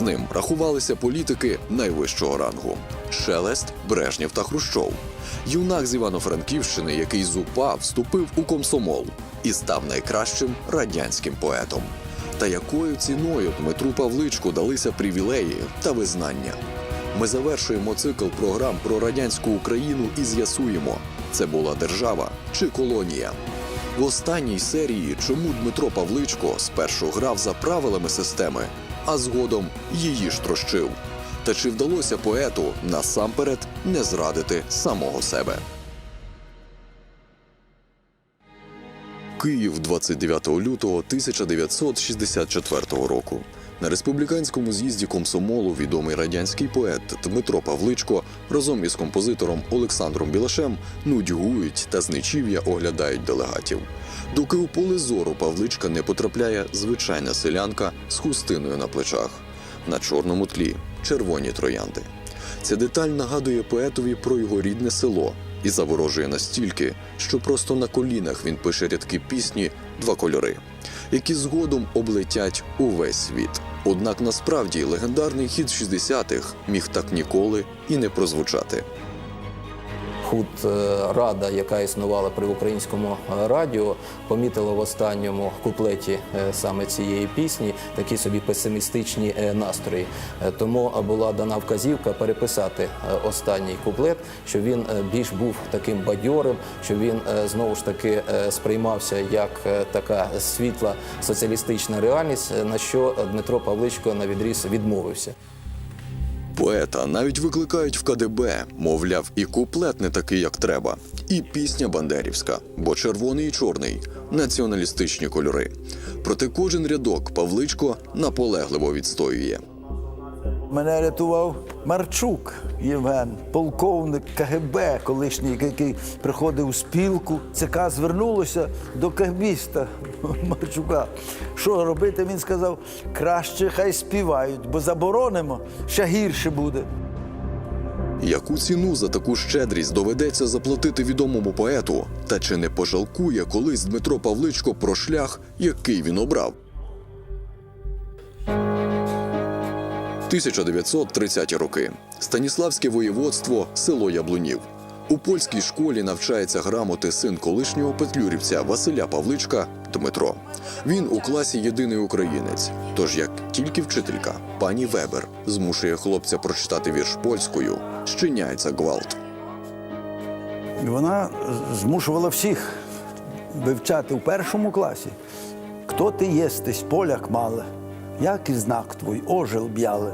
З ним рахувалися політики найвищого рангу: Шелест, Брежнєв та Хрущов. Юнак з Івано-Франківщини, який з УПА вступив у комсомол і став найкращим радянським поетом. Та якою ціною Дмитру Павличку далися привілеї та визнання? Ми завершуємо цикл програм про радянську Україну і з'ясуємо, це була держава чи колонія. В останній серії чому Дмитро Павличко спершу грав за правилами системи, а згодом її ж трощив. Та чи вдалося поету насамперед не зрадити самого себе? Київ 29 лютого 1964 року. На республіканському з'їзді комсомолу відомий радянський поет Дмитро Павличко разом із композитором Олександром Білашем нудьгують та з нечів'я оглядають делегатів. Доки у поле зору Павличка не потрапляє звичайна селянка з хустиною на плечах. На чорному тлі червоні троянди. Ця деталь нагадує поетові про його рідне село і заворожує настільки, що просто на колінах він пише рядки пісні Два кольори, які згодом облетять увесь світ. Однак насправді легендарний хід 60-х міг так ніколи і не прозвучати. Худ е, рада, яка існувала при українському е, радіо, помітила в останньому куплеті е, саме цієї пісні такі собі песимістичні настрої. Тому була дана вказівка переписати останній куплет, щоб він більш був таким бадьорим, щоб він знову ж таки сприймався як така світла соціалістична реальність, на що Дмитро Павличко на відріз відмовився. Поета навіть викликають в КДБ, мовляв, і куплет не такий, як треба, і пісня бандерівська, бо червоний і чорний націоналістичні кольори. Проте кожен рядок Павличко наполегливо відстоює. Мене рятував Марчук Євген, полковник КГБ, колишній, який приходив у спілку. ЦК звернулося до КГБіста Марчука. Що робити? Він сказав: краще хай співають, бо заборонимо, ще гірше буде. Яку ціну за таку щедрість доведеться заплатити відомому поету? Та чи не пожалкує колись Дмитро Павличко про шлях, який він обрав? 1930 роки. Станіславське воєводство, село Яблунів. У польській школі навчається грамоти син колишнього петлюрівця Василя Павличка Дмитро. Він у класі єдиний українець. Тож, як тільки вчителька, пані Вебер змушує хлопця прочитати вірш польською, щиняється гвалт. Вона змушувала всіх вивчати у першому класі. Хто ти єстесь, поляк мале, як і знак твій, ожил б'яле.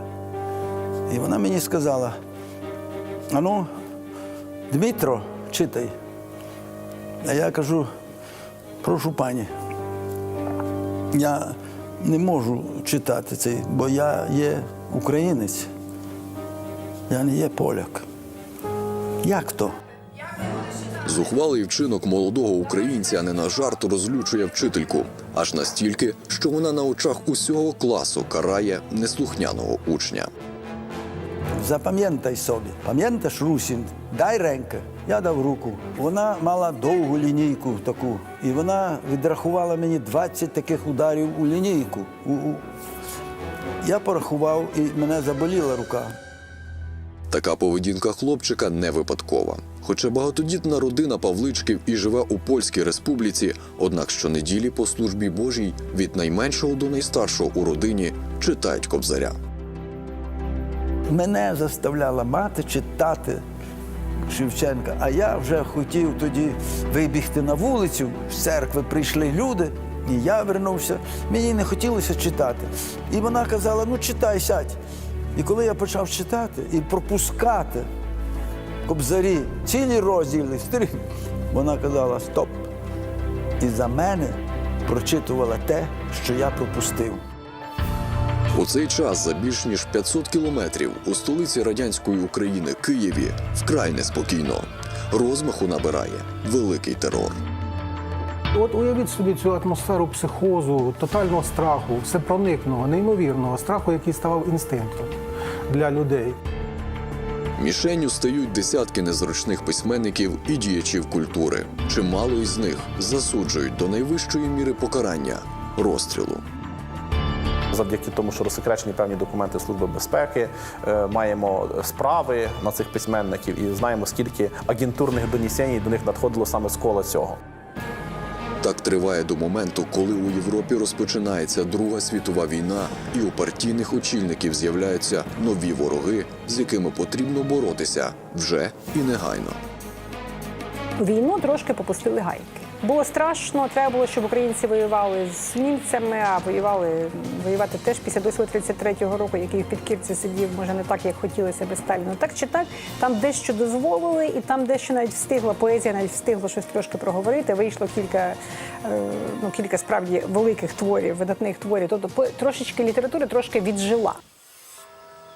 І вона мені сказала: ану, Дмитро, читай. А я кажу, прошу пані, я не можу читати цей, бо я є українець, я не є поляк. Як то? Зухвалий вчинок молодого українця не на жарт розлючує вчительку, аж настільки, що вона на очах усього класу карає неслухняного учня. Запам'ятай собі, пам'ятаєш Русін, дай ренька. Я дав руку. Вона мала довгу лінійку таку, і вона відрахувала мені 20 таких ударів у лінійку. У- у. Я порахував, і мене заболіла рука. Така поведінка хлопчика не випадкова. Хоча багатодітна родина Павличків і живе у Польській республіці, однак щонеділі по службі Божій від найменшого до найстаршого у родині читають кобзаря. Мене заставляла мати читати Шевченка, а я вже хотів тоді вибігти на вулицю. З церкви прийшли люди, і я вернувся. Мені не хотілося читати. І вона казала: ну читай, сядь. І коли я почав читати і пропускати кобзарі, цілі розділи, стрі, вона казала: стоп. І за мене прочитувала те, що я пропустив. У цей час за більш ніж 500 кілометрів у столиці радянської України Києві вкрай неспокійно. Розмаху набирає великий терор. От уявіть собі цю атмосферу психозу, тотального страху, всепроникного, неймовірного страху, який ставав інстинктом для людей. Мішенню стають десятки незручних письменників і діячів культури. Чимало із них засуджують до найвищої міри покарання розстрілу. завдяки тому, що розсекречені певні документи Служби безпеки, е, маємо справи на цих письменників і знаємо, скільки агентурних донесень до них надходило саме з кола цього. Так триває до моменту, коли у Європі розпочинається Друга світова війна, і у партійних очільників з'являються нові вороги, з якими потрібно боротися вже і негайно. війну трошки попустили гайки. Було страшно, треба було, щоб українці воювали з німцями, а воювали воювати теж після досвіду 33-го року, який в підкірці сидів, може не так, як хотілося би Сталіну. Так чи так, там дещо дозволили, і там дещо навіть встигла поезія, навіть встигла щось трошки проговорити. Вийшло кілька, е, ну кілька справді великих творів, видатних творів. Тобто трошечки літератури трошки віджила.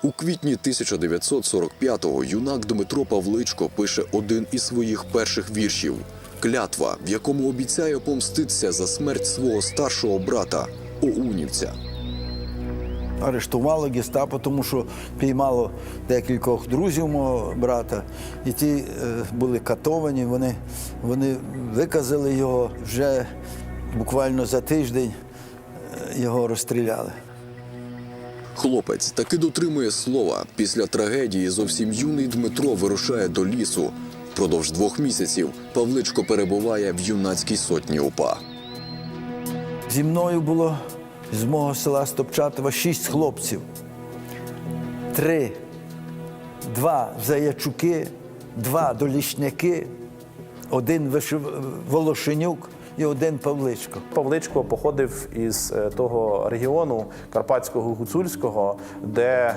У квітні 1945-го юнак Дмитро Павличко пише один із своїх перших віршів Клятва, в якому обіцяє помститися за смерть свого старшого брата Оунівця. Арештувало гестапо, тому що піймало декількох друзів мого брата, і ті е, були катовані. Вони, вони виказали його вже буквально за тиждень е, його розстріляли. Хлопець таки дотримує слова. Після трагедії зовсім юний Дмитро вирушає до лісу. Впродовж двох місяців Павличко перебуває в юнацькій сотні УПА. Зі мною було з мого села Стопчатова шість хлопців. Три, два заячуки, два долішняки, один Вишив- Волошенюк і один Павличко. Павличко походив із е, того регіону Карпатського гуцульського, де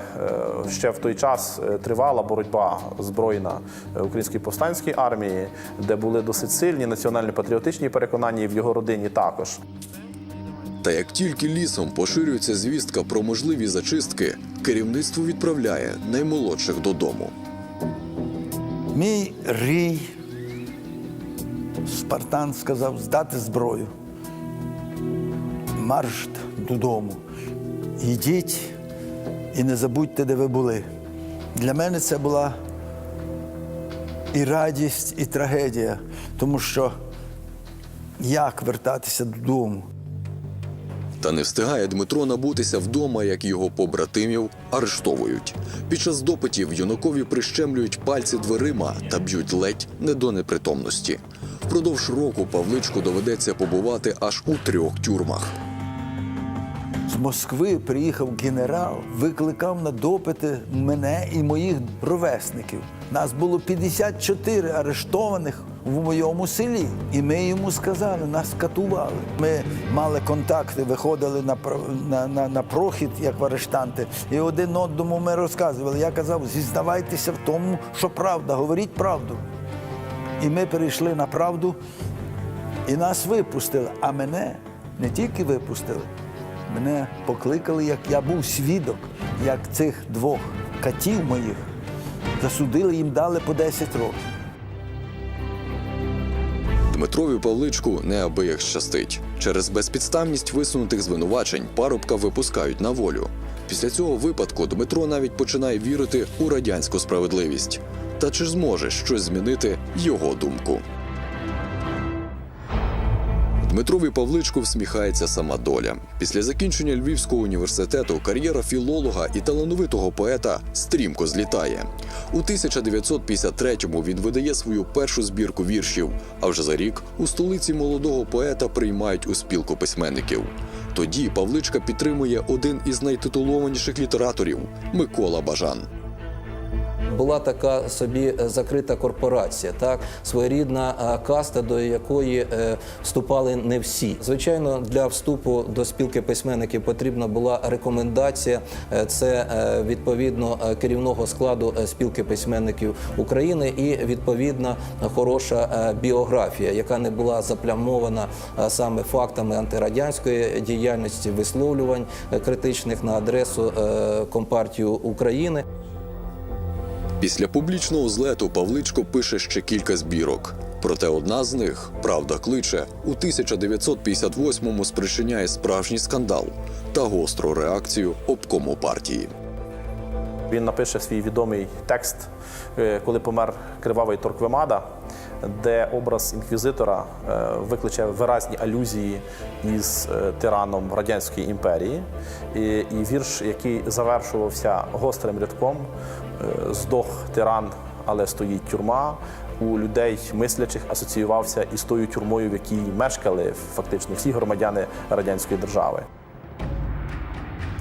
е, ще в той час е, тривала боротьба збройна української повстанської армії, де були досить сильні національно-патріотичні переконання і в його родині також. Та як тільки лісом поширюється звістка про можливі зачистки, керівництво відправляє наймолодших додому. Мій рій Спартан сказав здати зброю. Марш додому. Йдіть і не забудьте, де ви були. Для мене це була і радість, і трагедія, тому що як вертатися додому? Та не встигає Дмитро набутися вдома, як його побратимів арештовують. Під час допитів юнакові прищемлюють пальці дверима та б'ють ледь не до непритомності. Впродовж року Павличку доведеться побувати аж у трьох тюрмах. З Москви приїхав генерал, викликав на допити мене і моїх ровесників. Нас було 54 арештованих в моєму селі. І ми йому сказали, нас катували. Ми мали контакти, виходили на, на, на, на прохід, як арештанти. І один одному ми розказували. Я казав, зізнавайтеся в тому, що правда, говоріть правду. І ми перейшли на правду, і нас випустили. А мене не тільки випустили, мене покликали, як я був свідок, як цих двох катів моїх засудили, їм дали по 10 років. Дмитрові Павличку неабияк щастить. Через безпідставність висунутих звинувачень парубка випускають на волю. Після цього випадку Дмитро навіть починає вірити у радянську справедливість. Та чи зможе щось змінити його думку? Дмитрові Павличку всміхається сама доля. Після закінчення Львівського університету кар'єра філолога і талановитого поета стрімко злітає. У 1953-му він видає свою першу збірку віршів. А вже за рік у столиці молодого поета приймають у спілку письменників. Тоді Павличка підтримує один із найтитулованіших літераторів Микола Бажан. Була така собі е, закрита корпорація, так своєрідна е, каста, до якої е, вступали не всі. Звичайно, для вступу до спілки письменників потрібна була рекомендація. Це відповідно керівного складу спілки письменників України і відповідна хороша біографія, яка не була заплямована саме фактами антирадянської діяльності, висловлювань критичних на адресу Компартії України. Після публічного злету Павличко пише ще кілька збірок. Проте одна з них, правда кличе, у 1958-му спричиняє справжній скандал та гостру реакцію обкому партії. він напише свій відомий текст, е, коли помер кривавий Торквемада, де образ інквізитора е, викличе виразні алюзії із е, тираном Радянської імперії. І, вірш, який завершувався гострим рядком: здох тиран, але стоїть тюрма. У людей мислячих асоціювався із тою тюрмою, в якій мешкали фактично всі громадяни радянської держави.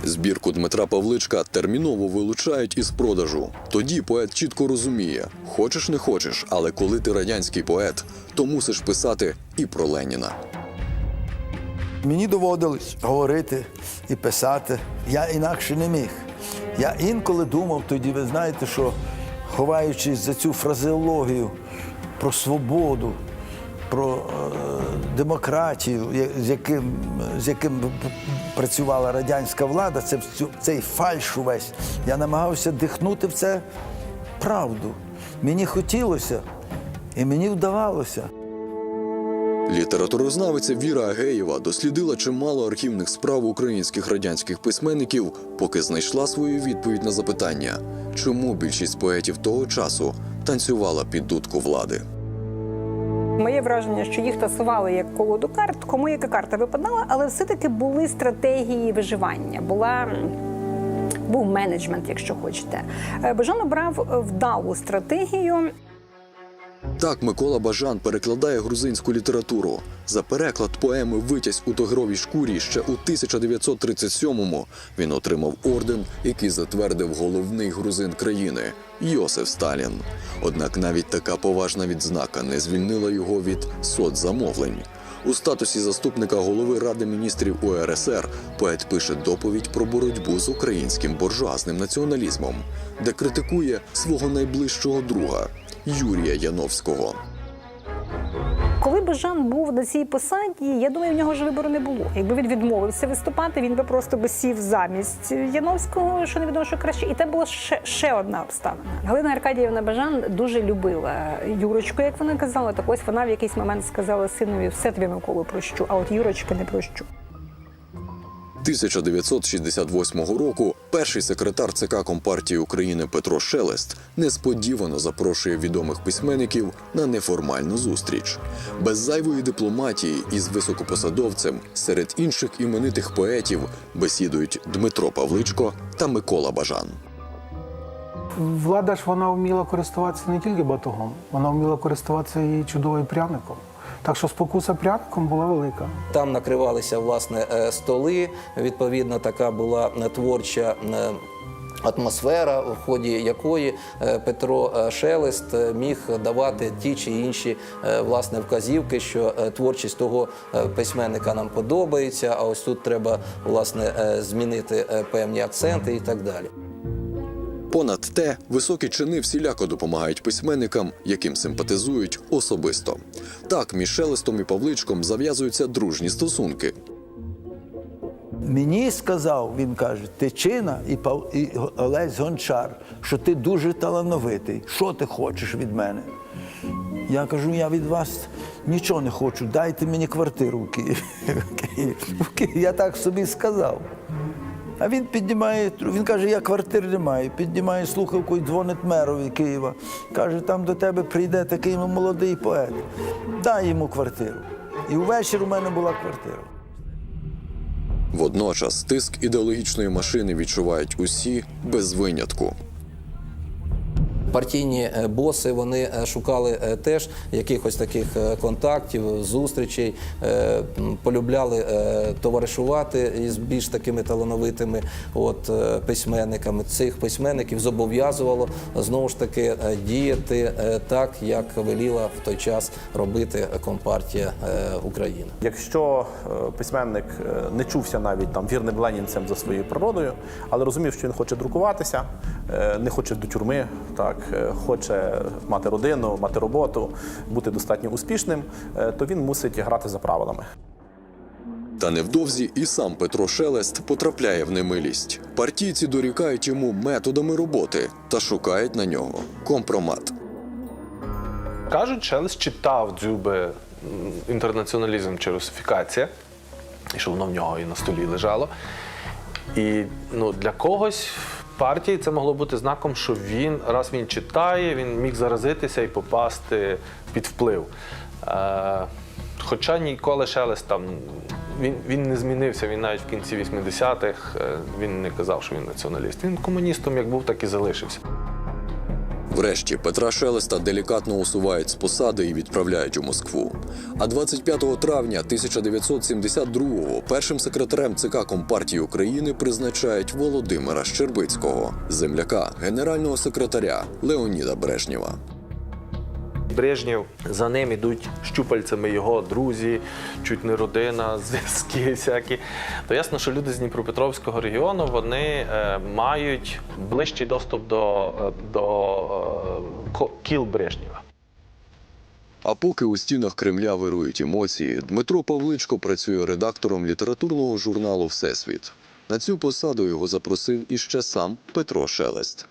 Збірку Дмитра Павличка терміново вилучають із продажу. Тоді поет чітко розуміє: хочеш не хочеш, але коли ти радянський поет, то мусиш писати і про Леніна. Мені доводилось говорити і писати. Я інакше не міг. Я інколи думав тоді, ви знаєте, що ховаючись за цю фразеологію про свободу, про е, демократію, з яким, з яким працювала радянська влада, це цей фальш увесь. Я намагався дихнути в це правду. Мені хотілося, і мені вдавалося. Літературознавиця Віра Агеєва дослідила чимало архівних справ українських радянських письменників, поки знайшла свою відповідь на запитання, чому більшість поетів того часу танцювала під дудку влади. Моє враження, що їх тасували як колоду карт, кому яка карта випадала, але все-таки були стратегії виживання. Була був менеджмент, якщо хочете. Е, Бажан обрав е, вдалу стратегію. Так Микола Бажан перекладає грузинську літературу. За переклад поеми Витязь у тигровій шкурі ще у 1937-му він отримав орден, який затвердив головний грузин країни Йосиф Сталін. Однак навіть така поважна відзнака не звільнила його від соцзамовлень. У статусі заступника голови Ради міністрів УРСР поет пише доповідь про боротьбу з українським буржуазним націоналізмом, де критикує свого найближчого друга Юрія Яновського. Коли Бажан був на цій посаді, я думаю, в нього ж вибору не було. Якби він відмовився виступати, він би просто би сів замість Яновського, що невідомо, що краще. І це була ще, ще одна обставина. Галина Аркадіївна Бажан дуже любила Юрочку, як вона казала. Так ось вона в якийсь момент сказала синові: все тобі Миколу прощу, а от Юрочки не прощу. 1968 року перший секретар ЦК Компартії України Петро Шелест несподівано запрошує відомих письменників на неформальну зустріч. Без зайвої дипломатії із високопосадовцем серед інших іменитих поетів бесідують Дмитро Павличко та Микола Бажан. Влада ж вона вміла користуватися не тільки батогом, вона вміла користуватися і чудовим пряником. Так що спокуса пряником була велика. Там накривалися власне е, столи. Відповідно, така була е, творча. е, Атмосфера, в ході якої Петро Шелест міг давати ті чи інші власне вказівки, що творчість того письменника нам подобається, а ось тут треба власне змінити певні акценти і так далі. Понад те, високі чини всіляко допомагають письменникам, яким симпатизують особисто. Так, між Шелестом і Павличком зав'язуються дружні стосунки. Мені сказав, він каже, Тичина і, Пав... і Олесь Гончар, що ти дуже талановитий. Що ти хочеш від мене? Я кажу, я від вас нічого не хочу, дайте мені квартиру в Києві. Я так собі сказав. А він піднімає, він каже, я квартир не маю. Піднімає слухавку і дзвонить мерові Києва. Каже, там до тебе прийде такий молодий поет. Дай йому квартиру. І ввечері у мене була квартира. Водночас тиск ідеологічної машини відчувають усі без винятку. Партійні е, боси вони е, шукали е, теж якихось таких контактів, зустрічей, полюбляли товаришувати із більш такими талановитими от, письменниками. Цих письменників зобов'язувало знову ж таки діяти так, як веліла в той час робити Компартія України. Якщо письменник не чувся навіть там вірним ленінцем за своєю природою, але розумів, що він хоче друкуватися, не хоче до тюрми, так хоче мати родину, мати роботу, бути достатньо успішним, е, то він мусить грати за правилами. Та невдовзі і сам Петро Шелест потрапляє в немилість. Партійці дорікають йому методами роботи та шукають на нього компромат. Кажуть, Шелест читав дзюби інтернаціоналізм чи русифікація, і що воно в нього і на столі лежало. І ну, для когось партії це могло бути знаком, що він, раз він читає, він міг заразитися і попасти під вплив. Е, хоча ніколи Шелест там він, він не змінився, він навіть в кінці 80-х е, він не казав, що він націоналіст. Він комуністом як був, так і залишився. Врешті Петра Шелеста делікатно усувають з посади і відправляють у Москву. А 25 травня 1972-го першим секретарем ЦК Компартії України призначають Володимира Щербицького, земляка генерального секретаря Леоніда Брежнєва. Брежнєв, за ним ідуть щупальцями його друзі, чуть не родина, зв'язки всякі. То ясно, що люди з Дніпропетровського регіону вони е, мають ближчий доступ до, е, до е, кіл Брежнєва. А поки у стінах Кремля вирують емоції, Дмитро Павличко працює редактором літературного журналу Всесвіт. На цю посаду його запросив іще сам Петро Шелест.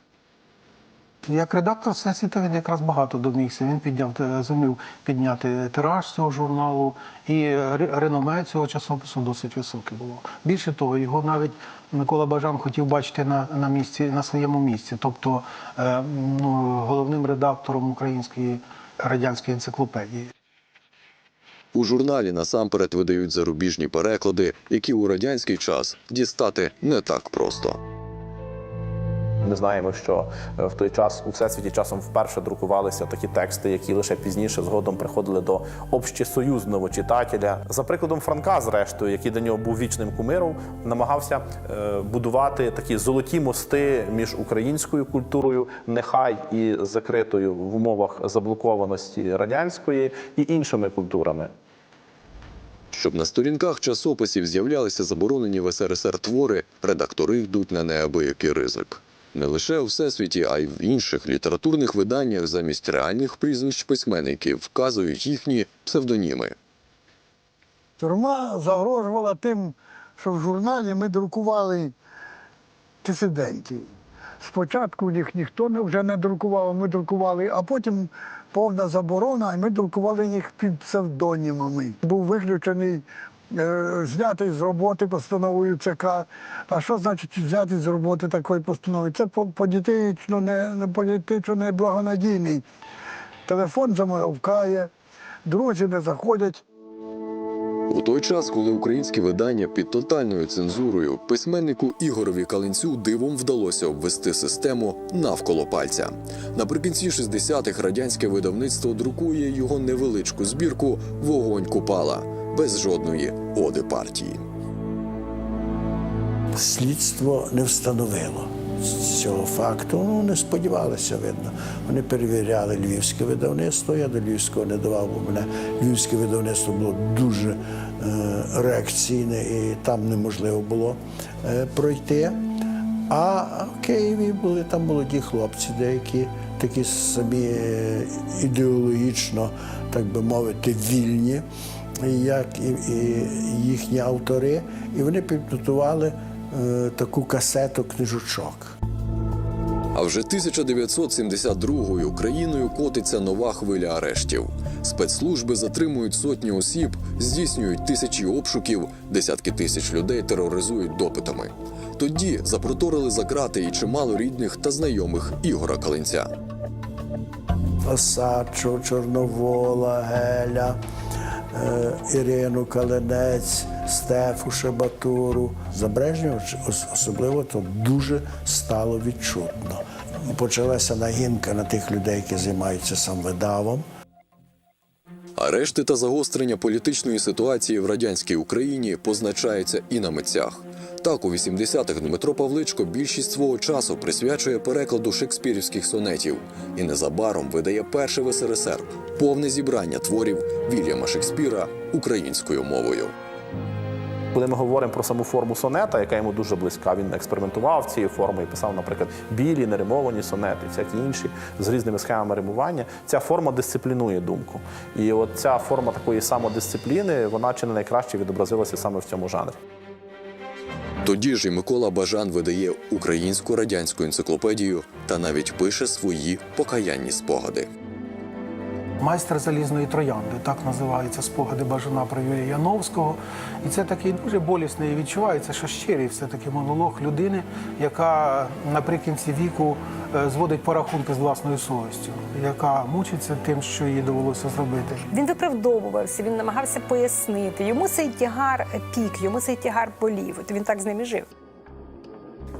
Як редактор Всесвіта він якраз багато домігся. Він підняв е, зумів підняти тираж цього журналу, і реноме цього часопису досить високе було. Більше того, його навіть Микола Бажан хотів бачити на, на місці на своєму місці, тобто е, ну, головним редактором української радянської енциклопедії. У журналі насамперед видають зарубіжні переклади, які у радянський час дістати не так просто. Ми знаємо, що е, в той час у всесвіті часом вперше друкувалися такі тексти, які лише пізніше згодом приходили до общесоюзного читателя. За прикладом Франка, зрештою, який до нього був вічним кумиром, намагався е, будувати такі золоті мости між українською культурою, нехай і закритою в умовах заблокованості радянської, і іншими культурами. Щоб на сторінках часописів з'являлися заборонені в СРСР твори, редактори йдуть на неабиякий ризик. Не лише у всесвіті, а й в інших літературних виданнях замість реальних прізвищ письменників вказують їхні псевдоніми. Тюрма загрожувала тим, що в журналі ми друкували дисидентів. Спочатку їх ніхто вже не друкував, ми друкували, а потім повна заборона, і ми друкували їх під псевдонімами. Був виключений, знятий з роботи постановою ЦК. А що значить взяти з роботи такої постанови? Це по- політично не політично неблагонадійний. Телефон замовкає, друзі не заходять. У той час, коли українські видання під тотальною цензурою, письменнику Ігорові Калинцю дивом вдалося обвести систему навколо пальця. Наприкінці 60-х радянське видавництво друкує його невеличку збірку Вогонь купала без жодної оди партії. слідство не встановило цього факту. Ну, не сподівалися, видно. Вони перевіряли львівське видавництво. Я до львівського не давав, бо мене львівське видавництво було дуже е, реакційне і там неможливо було е, пройти. А в Києві були там молоді хлопці, деякі такі самі е, ідеологічно, так би мовити, вільні, як і, і їхні автори, і вони підготували е, таку касету книжочок. А вже 1972-ю країною котиться нова хвиля арештів. Спецслужби затримують сотні осіб, здійснюють тисячі обшуків, десятки тисяч людей тероризують допитами. Тоді запроторили за грати і чимало рідних та знайомих Ігора Калинця. Осадчу, Чорновола, Геля, Ірину Калинець, Стефу Шабатуру. За Брежнєва особливо то дуже стало відчутно. Почалася нагінка на тих людей, які займаються самвидавом. Арешти та загострення політичної ситуації в радянській Україні позначаються і на митцях. Так, у 80-х Дмитро Павличко більшість свого часу присвячує перекладу шекспірівських сонетів і незабаром видає перше в СРСР повне зібрання творів Вільяма Шекспіра українською мовою. Коли ми говоримо про саму форму сонета, яка йому дуже близька, він експериментував цією формою, писав, наприклад, білі, неримовані сонети, всякі інші з різними схемами римування. Ця форма дисциплінує думку. І от ця форма такої самодисципліни, вона чи не найкраще відобразилася саме в цьому жанрі. Тоді ж і Микола Бажан видає українську радянську енциклопедію та навіть пише свої покаянні спогади. Майстер залізної троянди, так називаються спогади Бажана про Юрія Яновського. І це такий дуже болісний і відчувається, що щирий все-таки монолог людини, яка наприкінці віку е, зводить порахунки з власною совістю, яка мучиться тим, що їй довелося зробити. Він виправдовувався, він намагався пояснити. Йому цей тягар пік, йому цей тягар болів. От він так з ним і жив.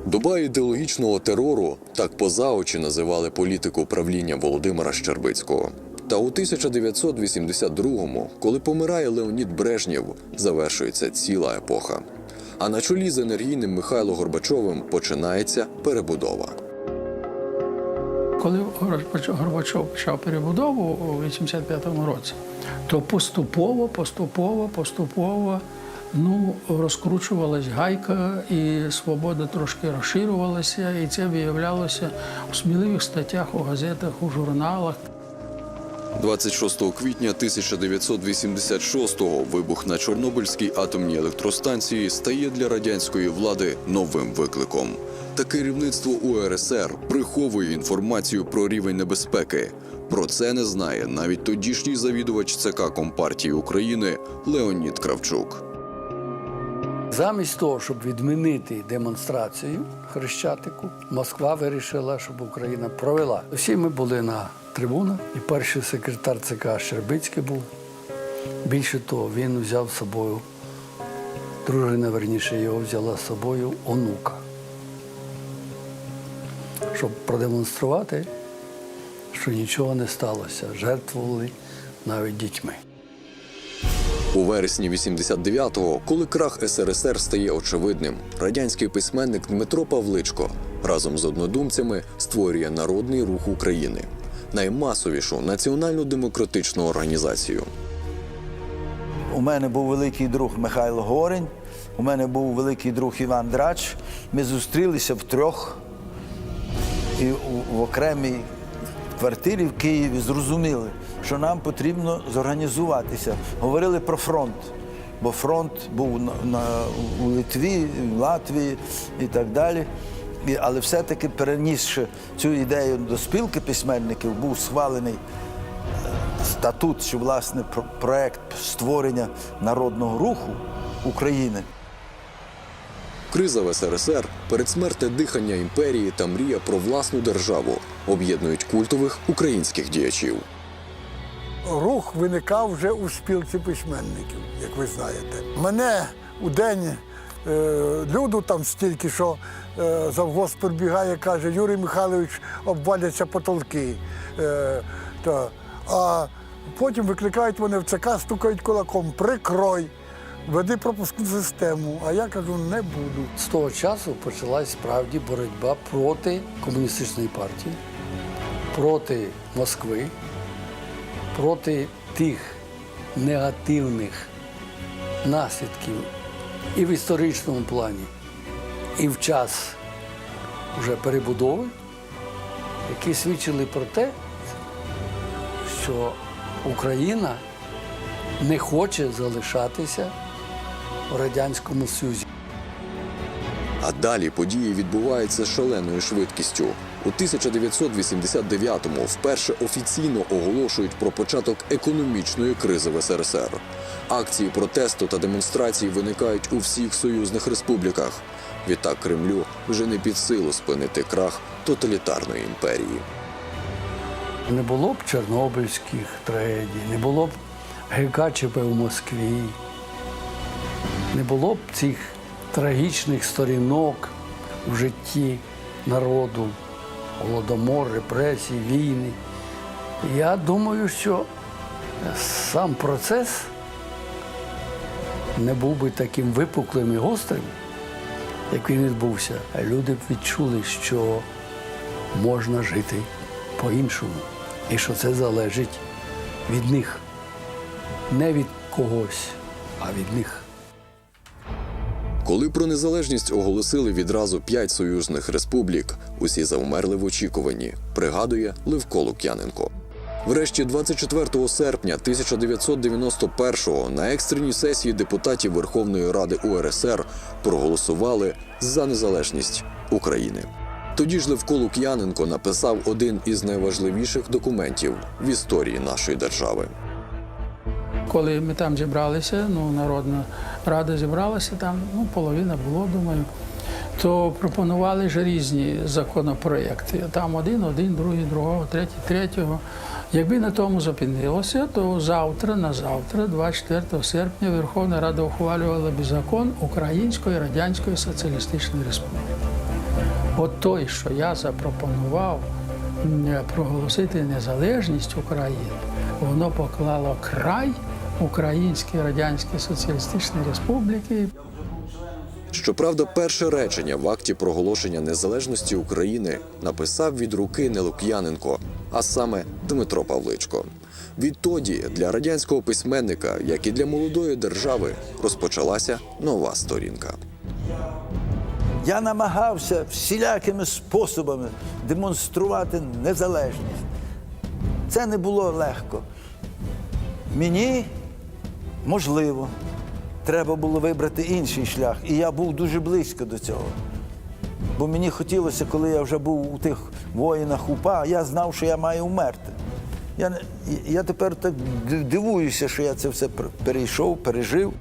Доба ідеологічного терору так поза очі називали політику правління Володимира Щербицького. Та у 1982-му, коли помирає Леонід Брежнєв, завершується ціла епоха. А на чолі з енергійним Михайло Горбачовим починається перебудова. Коли Горбачов- почав перебудову у 85-му році, то поступово, поступово, поступово ну, розкручувалась гайка, і свобода трошки розширювалася, і це виявлялося у сміливих статтях у газетах, у журналах. 26 квітня 1986-го вибух на Чорнобильській атомній електростанції стає для радянської влади новим викликом. Та керівництво УРСР приховує інформацію про рівень небезпеки. Про це не знає навіть тодішній завідувач ЦК Компартії України Леонід Кравчук. Замість того, щоб відмінити демонстрацію Хрещатику, Москва вирішила, щоб Україна провела. Всі ми були на трибунах, і перший секретар ЦК Щербицький був. Більше того, він взяв з собою, дружина верніше його взяла з собою онука, щоб продемонструвати, що нічого не сталося. Жертвували навіть дітьми. У вересні 89-го, коли крах СРСР стає очевидним, радянський письменник Дмитро Павличко разом з однодумцями створює Народний рух України наймасовішу національно-демократичну організацію. У мене був великий друг Михайло Горень, у мене був великий друг Іван Драч. Ми зустрілися втрьох і в окремій квартирі в Києві зрозуміли, що нам потрібно зорганізуватися. Говорили про фронт, бо фронт був на, на, у Литві, в Латвії і так далі. Але все-таки перенісши цю ідею до спілки письменників, був схвалений статут, чи власне про- проект створення народного руху України. Криза в СРСР, передсмертне дихання імперії та мрія про власну державу об'єднують культових українських діячів. рух виникав вже у спілці письменників, як ви знаєте. Мене у день е, люду там стільки, що е, завгосп прибігає, каже, Юрій Михайлович, обваляться потолки. Е, а потім викликають мене в ЦК, стукають кулаком, прикрой, веди пропускну систему. А я кажу, не буду. З того часу почалась справді боротьба проти комуністичної партії, проти Москви, проти тих негативних наслідків і в історичному плані, і в час вже перебудови, які свідчили про те, що Україна не хоче залишатися у Радянському Союзі. А далі події відбуваються шаленою швидкістю. У 1989-му вперше офіційно оголошують про початок економічної кризи в СРСР. Акції протесту та демонстрації виникають у всіх союзних республіках. Відтак Кремлю вже не під силу спинити крах тоталітарної імперії. Не було б Чорнобильських трагедій, не було б ГКЧП в Москві, не було б цих трагічних сторінок в житті народу, голодомор, репресії, війни. Я думаю, що сам процес не був би таким випуклим і гострим, як він відбувся. Люди відчули, що можна жити по-іншому. І що це залежить від них. Не від когось, а від них. Коли про незалежність оголосили відразу п'ять союзних республік, усі завмерли в очікуванні, пригадує Левко Лук'яненко. Врешті 24 серпня 1991-го на екстреній сесії депутатів Верховної Ради УРСР проголосували за незалежність України. Тоді ж Левко Лук'яненко написав один із найважливіших документів в історії нашої держави. Коли ми там зібралися, ну, Народна рада зібралася там, ну, половина було, думаю, то пропонували ж різні законопроекти. Там один, один, другий, другого, третій, третього. Якби на тому зупинилося, то завтра, на завтра, 24 серпня, Верховна Рада ухвалювала б закон Української Радянської Соціалістичної Республіки. От той, що я запропонував проголосити незалежність України, воно поклало край Українській Радянській Соціалістичній Республіки. Щоправда, перше речення в акті проголошення незалежності України написав від руки не Лук'яненко, а саме Дмитро Павличко. Відтоді для радянського письменника, як і для молодої держави, розпочалася нова сторінка. Я намагався всілякими способами демонструвати незалежність. Це не було легко. Мені можливо, треба було вибрати інший шлях. І я був дуже близько до цього. Бо мені хотілося, коли я вже був у тих воїнах УПА, я знав, що я маю вмерти. Я, я тепер так дивуюся, що я це все перейшов, пережив.